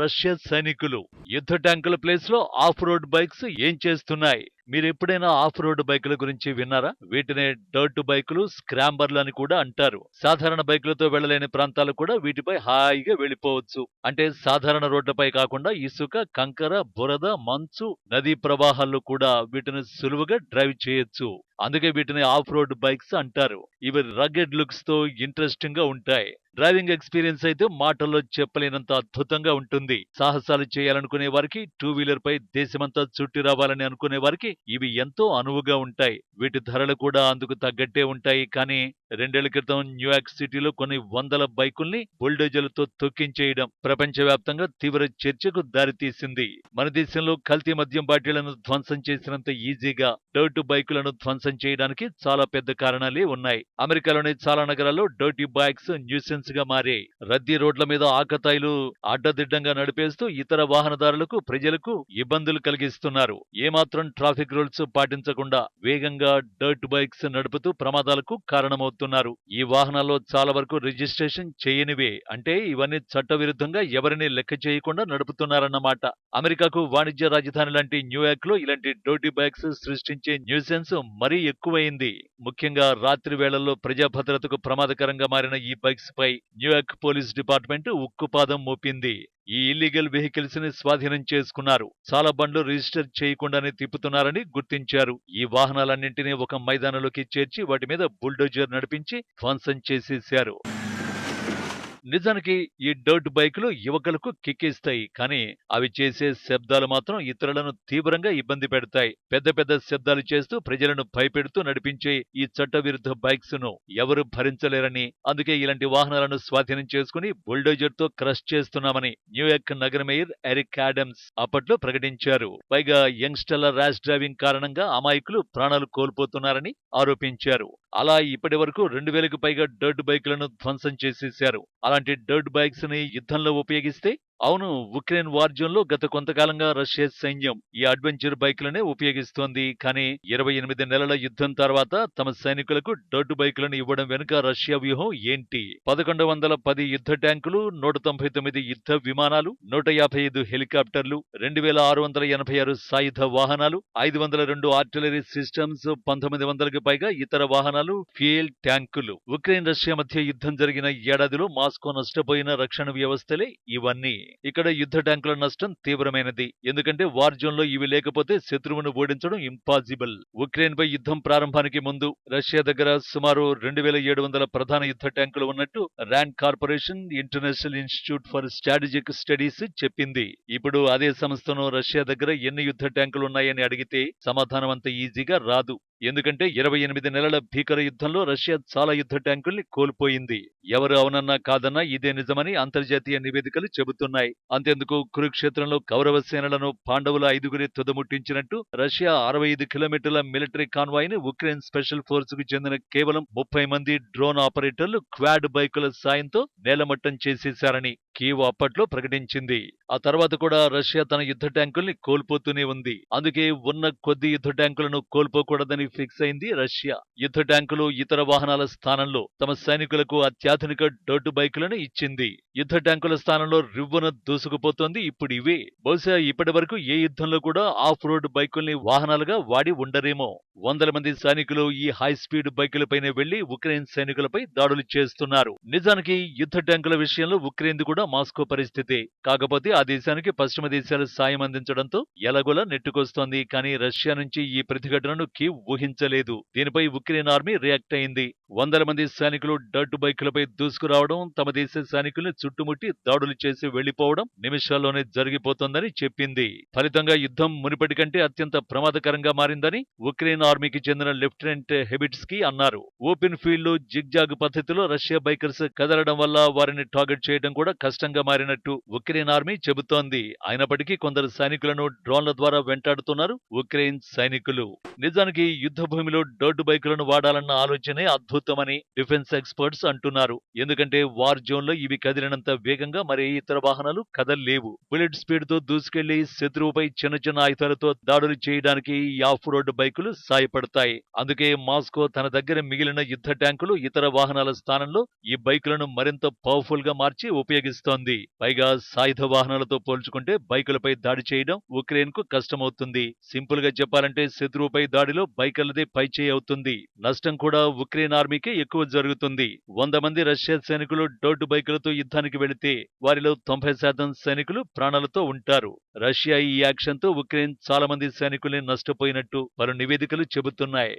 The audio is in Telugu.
రష్యా సైనికులు యుద్ధ ట్యాంకుల ప్లేస్లో ఆఫ్ రోడ్ బైక్స్ ఏం చేస్తున్నాయి? మీరు ఎప్పుడైనా ఆఫ్ రోడ్ బైకుల గురించి విన్నారా? వీటినే డర్ట్ బైకులు స్క్రాంబర్లు అని కూడా అంటారు. సాధారణ బైకులతో వెళ్ళలేని ప్రాంతాలు కూడా వీటిపై హాయిగా వెళ్ళిపోవచ్చు అంటే సాధారణ రోడ్లపై కాకుండా ఇసుక కంకర బురద మంచు నదీ ప్రవాహాల్లో కూడా వీటిని సులువుగా డ్రైవ్ చేయొచ్చు. అందుకే వీటిని ఆఫ్ రోడ్ బైక్స్ అంటారు. ఇవి రగ్గెడ్ లుక్స్తో ఇంట్రెస్టింగ్గా ఉంటాయి. డ్రైవింగ్ ఎక్స్పీరియన్స్ అయితే మాటల్లో చెప్పలేనంత అద్భుతంగా ఉంటుంది. సాహసాలు చేయాలనుకునే వారికి టూ వీలర్ పై దేశమంతా చుట్టి రావాలని అనుకునే వారికి ఇవి ఎంతో అనువుగా ఉంటాయి. వీటి ధరలు కూడా అందుకు తగ్గట్టే ఉంటాయి. కానీ రెండేళ్ళ క్రితం న్యూయార్క్ సిటీలో కొన్ని వందల బైకుల్ని బుల్డోజర్లతో తొక్కించేయడం ప్రపంచవ్యాప్తంగా తీవ్ర చర్చకు దారితీసింది. మన దేశంలో కల్తీ మద్యం బాటిళ్ళను ధ్వంసం చేసినంత ఈజీగా డర్ట్ బైకులను ధ్వంసం చేయడానికి చాలా పెద్ద కారణాలే ఉన్నాయి. అమెరికాలోని చాలా నగరాల్లో డర్టీ బైక్స్ న్యూసెన్స్గా మారాయి రద్దీ రోడ్ల మీద ఆకతాయిలు అడ్డదిడ్డంగా నడిపేస్తూ ఇతర వాహనదారులకు ప్రజలకు ఇబ్బందులు కలిగిస్తున్నారు. ఏమాత్రం ట్రాఫిక్ రూల్స్ పాటించకుండా వేగంగా డర్ట్ బైక్స్ నడుపుతూ ప్రమాదాలకు కారణమవుతున్నారు. ఈ వాహనాల్లో చాలా వరకు రిజిస్ట్రేషన్ చేయనివే అంటే ఇవన్నీ చట్టవిరుద్ధంగా ఎవరిని లెక్క చేయకుండా నడుపుతున్నారన్నమాట. అమెరికాకు వాణిజ్య రాజధాని లాంటి న్యూయార్క్లో ఇలాంటి డర్టీ బైక్స్ సృష్టించే న్యూసెన్స్ మరీ ఎక్కువైంది. ముఖ్యంగా రాత్రి వేళల్లో ప్రజా భద్రతకు ప్రమాదకరంగా మారిన ఈ బైక్స్ పై న్యూయార్క్ పోలీస్ డిపార్ట్మెంట్ ఉక్కుపాదం మోపింది. ఈ ఇల్లీగల్ వెహికల్స్ని స్వాధీనం చేసుకున్నారు. చాలా బండ్లు రిజిస్టర్ చేయకుండానే తిప్పుతున్నారని గుర్తించారు. ఈ వాహనాలన్నింటినీ ఒక మైదానంలోకి చేర్చి వాటి మీద బుల్డోజర్ నడిపించి ధ్వంసం చేసేశారు. నిజానికి ఈ డర్ట్ బైకులు యువకులకు కిక్కిస్తాయి. కానీ అవి చేసే శబ్దాలు మాత్రం ఇతరులను తీవ్రంగా ఇబ్బంది పెడతాయి. పెద్ద పెద్ద శబ్దాలు చేస్తూ ప్రజలను భయపెడుతూ నడిపించే ఈ చట్టవిరుద్ధ బైక్స్ను ఎవరు భరించలేరని అందుకే ఇలాంటి వాహనాలను స్వాధీనం చేసుకుని బుల్డోజర్తో క్రష్ చేస్తున్నామని న్యూయార్క్ నగర మేయర్ ఎరిక్ ఆడమ్స్ అప్పట్లో ప్రకటించారు. పైగా యంగ్స్టర్ల ర్యాష్ డ్రైవింగ్ కారణంగా అమాయకులు ప్రాణాలు కోల్పోతున్నారని ఆరోపించారు. అలా ఇప్పటి వరకు రెండు వేలకు పైగా డర్ట్ బైక్లను ధ్వంసం చేసేశారు. అలాంటి డర్ట్ బైక్స్ని యుద్ధంలో ఉపయోగిస్తే అవును ఉక్రెయిన్ వార్జ్యంలో లో గత కొంతకాలంగా రష్యా సైన్యం ఈ అడ్వెంచర్ బైకులనే ఉపయోగిస్తోంది. కానీ ఇరవై ఎనిమిది నెలల యుద్ధం తర్వాత తమ సైనికులకు డర్ట్ బైకులను ఇవ్వడం వెనుక రష్యా వ్యూహం ఏంటి? పదకొండు వందల పది యుద్ధ ట్యాంకులు నూట తొంభై తొమ్మిది యుద్ధ విమానాలు నూట యాభై ఐదు హెలికాప్టర్లు రెండు వేల ఆరు వందల ఎనభై ఆరు సాయుధ వాహనాలు ఐదు వందల రెండు ఆర్టిలరీ సిస్టమ్స్ పంతొమ్మిది వందలకు పైగా ఇతర వాహనాలు ఫ్యూయల్ ట్యాంకులు. ఉక్రెయిన్ రష్యా మధ్య యుద్ధం జరిగిన ఏడాదిలో మాస్కో నష్టపోయిన రక్షణ వ్యవస్థలే ఇవన్నీ. ఇక్కడ యుద్ధ ట్యాంకుల నష్టం తీవ్రమైనది. ఎందుకంటే వార్ జోన్లో ఇవి లేకపోతే శత్రువును ఓడించడం ఇంపాసిబుల్ ఉక్రెయిన్ పై యుద్ధం ప్రారంభానికి ముందు రష్యా దగ్గర సుమారు రెండు వేల ఏడు వందల ప్రధాన యుద్ధ ట్యాంకులు ఉన్నట్టు Rand Corporation International Institute for Strategic Studies చెప్పింది. ఇప్పుడు అదే సంస్థను రష్యా దగ్గర ఎన్ని యుద్ధ ట్యాంకులు ఉన్నాయని అడిగితే సమాధానం అంత ఈజీగా రాదు. ఎందుకంటే ఇరవై ఎనిమిది నెలల భీకర యుద్ధంలో రష్యా చాలా యుద్ధ ట్యాంకుల్ని కోల్పోయింది. ఎవరు అవునన్నా కాదన్నా ఇదే నిజమని అంతర్జాతీయ నివేదికలు చెబుతున్నాయి. అంతేందుకు కురుక్షేత్రంలో కౌరవ సేనలను పాండవుల ఐదుగురి తుదముట్టించినట్టు రష్యా అరవై ఐదు కిలోమీటర్ల మిలిటరీ కాన్వాయ్ని ఉక్రెయిన్ స్పెషల్ ఫోర్స్కు చెందిన కేవలం ముప్పై మంది డ్రోన్ ఆపరేటర్లు క్వాడ్ బైకుల సాయంతో నేలమట్టం చేసేశారని కీవ్ అప్పట్లో ప్రకటించింది. ఆ తర్వాత కూడా రష్యా తన యుద్ధ ట్యాంకుల్ని కోల్పోతూనే ఉంది. అందుకే ఉన్న కొద్ది యుద్ధ ట్యాంకులను కోల్పోకూడదని ఫిక్స్ అయింది రష్యా. యుద్ధ ట్యాంకులు ఇతర వాహనాల స్థానంలో తమ సైనికులకు అత్యాధునిక డోటు బైకులను ఇచ్చింది. యుద్ధ ట్యాంకుల స్థానంలో రివ్వున దూసుకుపోతోంది ఇప్పుడు ఇవే. బహుశా ఇప్పటి వరకు ఏ యుద్ధంలో కూడా ఆఫ్ రోడ్ బైకుల్ని వాహనాలుగా వాడి ఉండరేమో. వందల మంది సైనికులు ఈ హై స్పీడ్ బైకులపైనే వెళ్ళి ఉక్రెయిన్ సైనికులపై దాడులు చేస్తున్నారు. నిజానికి యుద్ధ ట్యాంకుల విషయంలో ఉక్రెయిన్ కూడా మాస్కో పరిస్థితి. కాకపోతే ఆ దేశానికి పశ్చిమ దేశాలు సాయం అందించడంతో ఎలాగోలా నెట్టుకొస్తోంది. కానీ రష్యా నుంచి ఈ ప్రతిఘటనను కీవ్ ఊహించలేదు దీనిపై ఉక్రెయిన్ ఆర్మీ రియాక్ట్ అయింది. వందల మంది సైనికులు డర్ట్ బైకులపై దూసుకురావడం తమ దేశ సైనికుల్ని చుట్టుముట్టి దాడులు చేసి వెళ్ళిపోవడం నిమిషాల్లోనే జరిగిపోతోందని చెప్పింది. ఫలితంగా యుద్ధం మునిపటి కంటే అత్యంత ప్రమాదకరంగా మారిందని ఉక్రెయిన్ ఆర్మీకి చెందిన లెఫ్టినెంట్ హెబిట్స్కి అన్నారు. ఓపెన్ ఫీల్డ్లో జిగ్జాగ్ పద్ధతిలో రష్యా బైకర్స్ కదలడం వల్ల వారిని టార్గెట్ చేయడం కూడా కష్టంగా మారినట్టు ఉక్రెయిన్ ఆర్మీ చెబుతోంది. అయినప్పటికీ కొందరు సైనికులను డ్రోన్ల ద్వారా వెంటాడుతున్నారు ఉక్రెయిన్ సైనికులు. నిజానికి యుద్ధ భూమిలో డర్డ్ బైకులను వాడాలన్న ఆలోచనే అద్భుతమని డిఫెన్స్ ఎక్స్పర్ట్స్ అంటున్నారు. ఎందుకంటే వార్ జోన్లో ఇవి కదిలినంత వేగంగా మరి ఇతర వాహనాలు కదల్లేవు. బుల్లెట్ స్పీడ్తో దూసుకెళ్ళి శత్రువుపై చిన్న చిన్న ఆయుధాలతో దాడులు చేయడానికి ఈ ఆఫ్ రోడ్ బైకులు సాయపడతాయి. అందుకే మాస్కో తన దగ్గర మిగిలిన యుద్ధ ట్యాంకులు ఇతర వాహనాల స్థానంలో ఈ బైకులను మరింత పవర్ఫుల్గా మార్చి ఉపయోగిస్తోంది. పైగా సాయుధ వాహనాలతో పోల్చుకుంటే బైకులపై దాడి చేయడం ఉక్రెయిన్కు కష్టమవుతుంది. సింపుల్గా చెప్పాలంటే శత్రువుపై దాడిలో బైక్ బైకర్లదే పైచేయి అవుతుంది. నష్టం కూడా ఉక్రెయిన్ ఆర్మీకే ఎక్కువ జరుగుతుంది. వంద మంది రష్యా సైనికులు డోర్డు బైకులతో యుద్ధానికి వెళితే వారిలో తొంభై శాతం సైనికులు ప్రాణాలతో ఉంటారు. రష్యా ఈ యాక్షన్తో ఉక్రెయిన్ చాలా మంది సైనికుల్ని నష్టపోయినట్టు పలు నివేదికలు చెబుతున్నాయి.